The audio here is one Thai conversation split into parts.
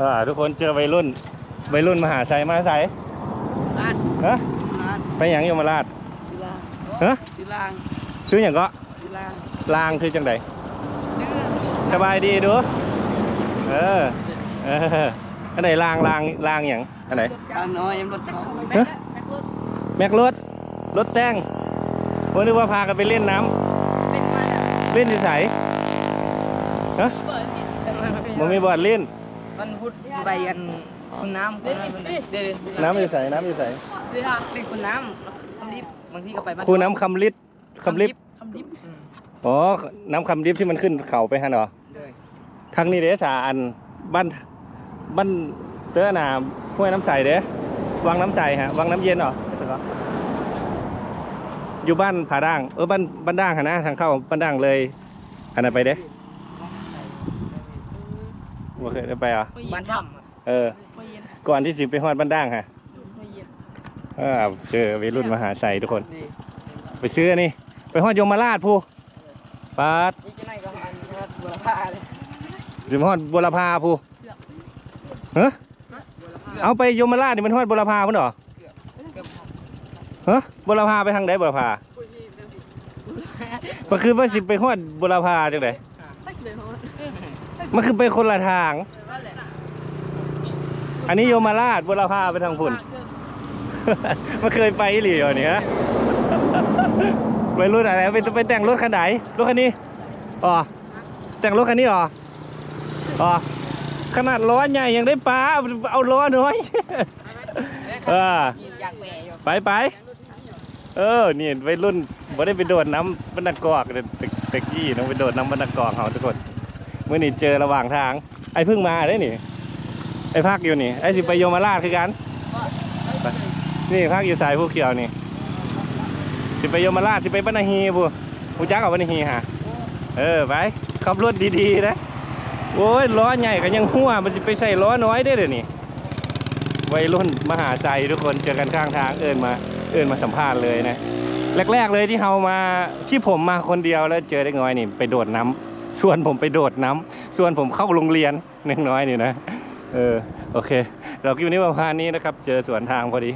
อ่าทุกคนเจอวัยรุ่นวัยรุ่นมหาชัยมาใส่ลาดฮะลาดไปหยังอยู่มาลาดศิลาฮะศิลางชื่ออย่างก็ศิลางลางคือจังไดชื่อสบายดีดูเออเอออันไหนลางลางลางอย่างอันไหนบ้านน้อยรถเขาฮะแม็กรถรถแต่งวันนึกว่าพากันไปเล่นน้ำเป็นมาแล้วเล่นที่ไสฮะมันมีบอร์ดเล่น มันพุดไปกันคุณน้ำคุณน้ำเดี๋ยวน้ำอยู่ใสน้ำอยู่ใสเดี๋ยวเล่นคุณน้ำคำดิบบางทีก็ไปบ้านคูน้ำคำลิดคำลิดคำดิบอ๋อ น้ำคำลิฟที่มันขึ้นเขาไปฮันเหรอเลยทางนี้เด้สาอันบ้านบ้านเตอหนาห้วยน้ำใสเด้วังน้ำใสฮะวังน้ำเย็นเหรอไม่ถูกเหรออยู่บ้านผาด่างเออบ้านบ้านด่างฮะนะทางเข้าบ้านด่างเลยอันนั้นไปเด้ บ่เคยได้ไปเหรอะบ้านถ้เออำก่อนที่สิไปฮอดบ้านด่างฮะเออเจอวัยรุ่นมหาชัยทุกคนไปซื้ออันนี่ ไปฮอดยมราชผู้ปาดนี่จะไหนก็อันนั้นบัวละพาเลยสิมาฮอดบุรพาผู้เฮ้เอาไปยมราชนี่มันฮอดบุรพาพุ่นเหรอเกือบฮะบุรพาไปทางไหนบุรพามันคือว่าสิไปฮอดบุรพาจังได มันคือไปคนละทางอันนี้โยมราชบุรพาไปทางพุ่นมันเคยไปอีหรือเนี่ยฮะไปรุ่นอะไรไปไปแต่งรถคันไหนรถคันนี้อ๋อแต่งรถคันนี้อ๋ออ๋อขนาดล้อใหญ่ยังได้ปลาเอาล้อน้อย เออ อยากแหวอยู่ไปไปเออนี่วัยรุ่นบ่ได้ไปโดดน้ำบรรณกอกเด็กเด็กกี้น้องไปโดดน้ำบรรณกอกเขาทุกคน เมื่อนี่เจอระหว่างทาง ไอ้เพิ่งมาได้นี่ ไอ้พักอยู่นี่ ไอ้สิไปโยมราชคือกัน นี่พักอยู่สายผู้เขียวนี่ สิไปโยมราชสิไปบ้านนาฮีผู้ผู้จักกับบ้านนาฮีฮะเออไปขับรถดีๆนะโอ้ยล้อใหญ่ก็ยังหัวมันจะไปใส่ล้อน้อยได้เลยนี่วัยรุ่นมหาใจทุกคนเจอกันข้างทางเอินมา เอินมาสัมภาษณ์เลยนะแรกๆเลยที่เฮามาที่ผมมาคนเดียวแล้วเจอเด็กน้อยนี่ ไปโดดน้ำ ชวนผมไปโดดน้ำชวนผมเข้าโรงเรียนเด็กน้อยนี่นะ เออ โอเค เราคลิปนี้ประมาณนี้นะครับ เจอสวนทางพอดี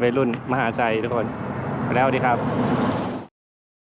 วัยรุ่นมหาใจทุกคนไปแล้วดีครับ